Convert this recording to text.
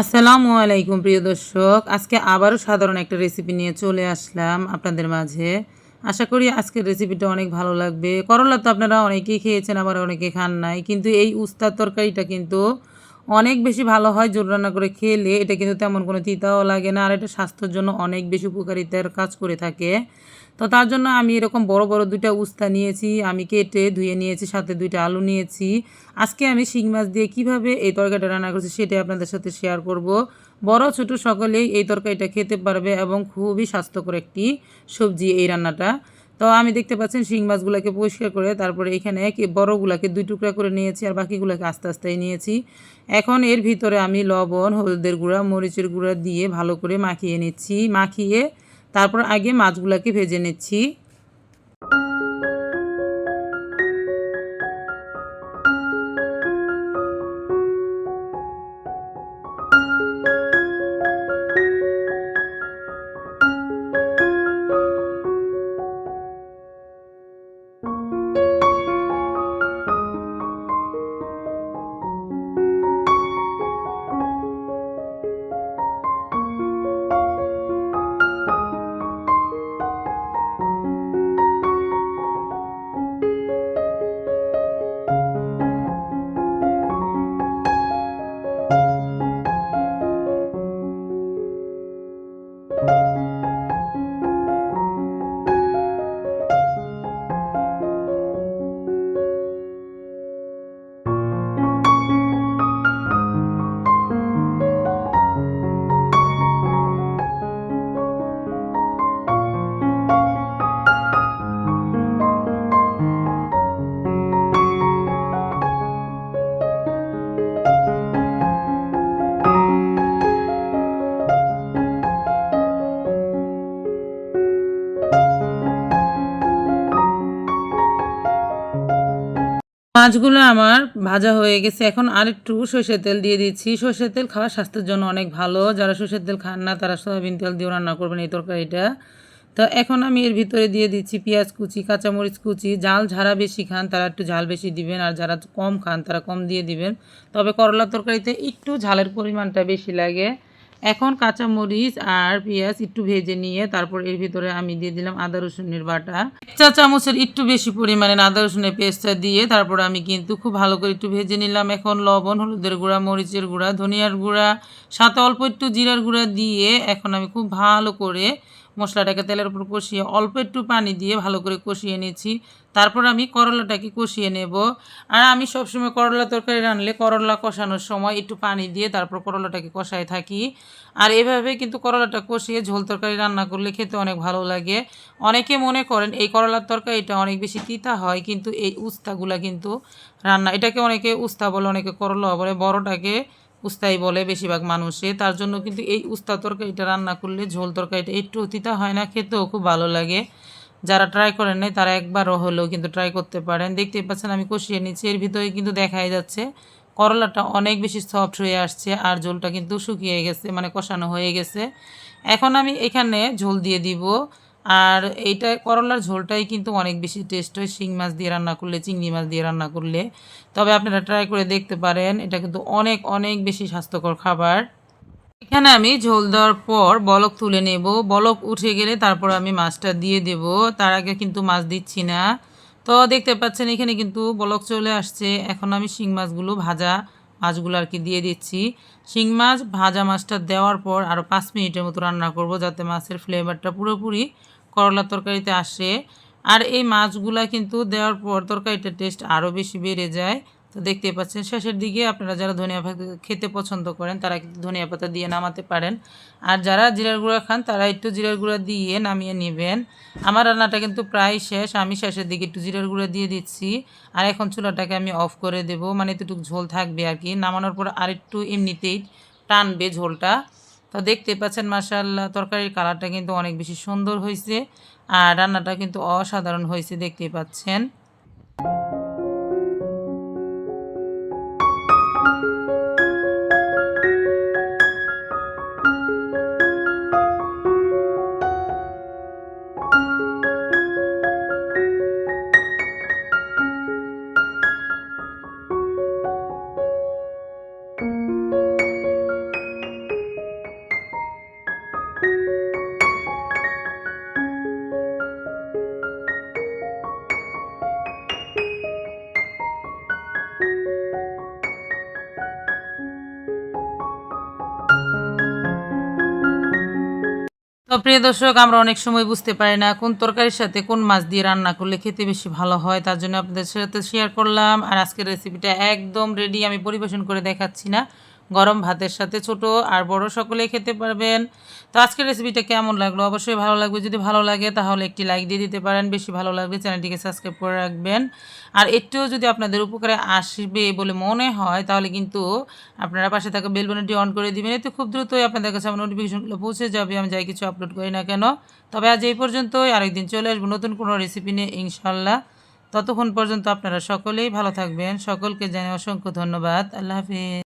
আসসালামু আলাইকুম, প্রিয় দর্শক। আজকে আবারও সাধারণ একটা রেসিপি নিয়ে চলে আসলাম আপনাদের মাঝে। আশা করি আজকের রেসিপিটা অনেক ভালো লাগবে। করলা তো আপনারা অনেকেই খেয়েছেন, আবার অনেকে খান নাই। কিন্তু এই উস্তার তরকারিটা কিন্তু অনেক বেশি ভালো হয় জোর রান্না করে খেলে। এটা কিন্তু তেমন কোনো তিতাও লাগে না, আর এটা স্বাস্থ্যের জন্য অনেক বেশি উপকারিতার কাজ করে থাকে। তো তার জন্য আমি এরকম বড় বড় দুইটা উস্তা নিয়েছি, আমি কেটে ধুয়ে নিয়েছি, সাথে দুইটা আলু নিয়েছি। আজকে আমি শিং মাছ দিয়ে কীভাবে এই তরকারিটা রান্না করছি সেটাই আপনাদের সাথে শেয়ার করব। বড়, ছোট সকলেই এই তরকারিটা খেতে পারবে এবং খুবই স্বাস্থ্যকর একটি সবজি এই রান্নাটা। তো আমি দেখতে পাচ্ছেন শিং মাছগুলোকে পরিষ্কার করে তারপরে এখানে বড়গুলোকে দুই টুকরা করে নিয়েছি আর বাকিগুলোকে আস্তে আস্তে নিয়েছি। এখন এর ভিতরে আমি লবণ, হলুদের গুঁড়া, মরিচের গুঁড়া দিয়ে ভালো করে মাখিয়ে নিচ্ছি, মাখিয়ে তারপর আগে মাছগুলোকে ভেজে নিচ্ছি। মাছগুলো আমার ভাজা হয়ে গেছে। এখন আর একটু সর্ষের তেল দিয়ে দিচ্ছি। সর্ষের তেল খাওয়া স্বাস্থ্যের জন্য অনেক ভালো। যারা সর্ষের তেল খান না, তারা সয়াবিন তেল দিয়ে রান্না করবেন এই তরকারিটা। তো এখন আমি এর ভিতরে দিয়ে দিচ্ছি পেঁয়াজ কুচি, কাঁচামরিচ কুচি। জাল যারা বেশি খান, তারা একটু ঝাল বেশি দিবেন। আর যারা কম খান, তারা কম দিয়ে দিবেন। তবে করলা তরকারিতে একটু ঝালের পরিমাণটা বেশি লাগে। এখন কাঁচামরিচ আর পেঁয়াজ একটু ভেজে নিয়ে তারপর এর ভিতরে আমি দিয়ে দিলাম আদা রসুনের বাটা। চা চামচের একটু বেশি পরিমাণে আদা রসুনের পেস্টটা দিয়ে তারপর আমি কিন্তু খুব ভালো করে একটু ভেজে নিলাম। এখন লবণ, হলুদের গুঁড়া, মরিচের গুঁড়া, ধনিয়ার গুঁড়া সাথে অল্প একটু জিরার গুঁড়া দিয়ে এখন আমি খুব ভালো করে মশলাটাকে তেলের উপর কষিয়ে অল্প একটু পানি দিয়ে ভালো করে কষিয়ে নিয়েছি তারপর আমি করলাটাকে কষিয়ে নেব। আর আমি সবসময় করলা তরকারি রানলে করলা কষানোর সময় একটু পানি দিয়ে তারপর করলাটাকে কষায় থাকি। আর এভাবে কিন্তু করলাটা কষিয়ে ঝোল তরকারি রান্না করলে খেতে অনেক ভালো লাগে। অনেকে মনে করেন এই করলার তরকারিটা অনেক বেশি তিতা হয়, কিন্তু এই উস্তাগুলা কিন্তু রান্না, এটাকে অনেকে উস্তা বলে, অনেকে করলা বলে, বড়টাকে উস্তাই বলে বেশিরভাগ মানুষে। তার জন্য কিন্তু এই উস্তা তরকারিটা রান্না করলে ঝোল তরকারিটা একটু তিতা হয় না, খেতেও খুব ভালো লাগে। যারা ট্রাই করেন নাই, তারা একবারও হলেও কিন্তু ট্রাই করতে পারেন। দেখতেই পাচ্ছেন, আমি কষিয়ে নিচ্ছি। এর ভিতরে কিন্তু দেখাই যাচ্ছে, করলাটা অনেক বেশি সফট হয়ে আসছে আর ঝোলটা কিন্তু শুকিয়ে গেছে মানে কষানো হয়ে গেছে। এখন আমি এখানে ঝোল দিয়ে দিব। আর এইটা, করলার ঝোলটাই কিন্তু অনেক বেশি টেস্ট হয়। শিং মাছ দিয়ে রান্না করলে, চিংড়ি মাছ দিয়ে রান্না করলে। তবে আপনারা ট্রাই করে দেখতে পারেন, এটা কিন্তু অনেক অনেক বেশি স্বাস্থ্যকর খাবার। এখানে আমি ঝোল দেওয়ার পর বলক তুলে নেব। বলক উঠে গেলে তারপর আমি মাছটা দিয়ে দেব। তার আগে কিন্তু মাছ দিচ্ছি না। তো দেখতে পাচ্ছেন, এখানে কিন্তু বলক চলে আসছে। এখন আমি শিং মাছগুলো ভাজা মাছগুলো আর কি দিয়ে দিচ্ছি। শিং মাছ ভাজা মাছটা দেওয়ার পর আরও পাঁচ মিনিটের মতো রান্না করব যাতে মাছের ফ্লেভারটা পুরোপুরি করলা তরকারিতে আসে। আর এই মাছগুলা কিন্তু দেওয়ার পর তরকারিটার টেস্ট আরও বেশি বেড়ে যায়। তো দেখতে পাচ্ছেন, শেষের দিকে আপনারা যারা ধনিয়া পাতা খেতে পছন্দ করেন, তারা কিন্তু ধনিয়া পাতা দিয়ে নামাতে পারেন। আর যারা জিরার গুঁড়া খান, তারা একটু জিরার গুঁড়া দিয়ে নামিয়ে নেবেন। আমার রান্নাটা কিন্তু প্রায় শেষ, আমি শেষের দিকে একটু জিরার গুঁড়া দিয়ে দিচ্ছি। আর এখন চুলাটাকে আমি অফ করে দেব মানে এতটুকু ঝোল থাকবে আর কি। নামানোর পর আরেকটু এমনিতেই টানবে ঝোলটা। তো দেখতে পাচ্ছেন মাসাল্লাহ তরকারির কালারটা কিন্তু অনেক বেশি সুন্দর হয়েছে। আর রান্নাটা কিন্তু অসাধারণ হয়েছে দেখতে পাচ্ছেন। তো প্রিয় দর্শক, আমরা অনেক সময় বুঝতে পারি না কোন তরকারির সাথে কোন মাছ দিয়ে রান্না করলে খেতে বেশি ভালো হয়, তার জন্য আপনাদের সাথে শেয়ার করলাম। আর আজকের রেসিপিটা একদম রেডি আমি পরিবেশন করে দেখাচ্ছি না। গরম ভাতের সাথে ছোট আর বড় সকলেই খেতে পারবেন। তো আজকের রেসিপিটা কেমন লাগল? অবশ্যই ভালো লাগবে। যদি ভালো লাগে, তাহলে একটি লাইক দিয়ে দিতে পারেন। বেশি ভালো লাগবে চ্যানেলটিকে সাবস্ক্রাইব করে রাখবেন। আর একটুও যদি আপনাদের উপকারে আসবে বলে মনে হয়, তাহলে কিন্তু আপনারা পাশে থাকা বেল বাটনটি অন করে দিবেন। এতে খুব দ্রুতই আপনাদের কাছে আমার নোটিফিকেশনগুলো পৌঁছে যাবে। আমি যাই কিছু আপলোড করি না কেন। তবে আজ এই পর্যন্তই। আরেকদিন চলে আসব নতুন কোনো রেসিপি নিয়ে ইনশাল্লাহ ততক্ষণ পর্যন্ত আপনারা সকলেই ভালো থাকবেন। সকলকে জানাই অসংখ্য ধন্যবাদ। আল্লাহ হাফিজ।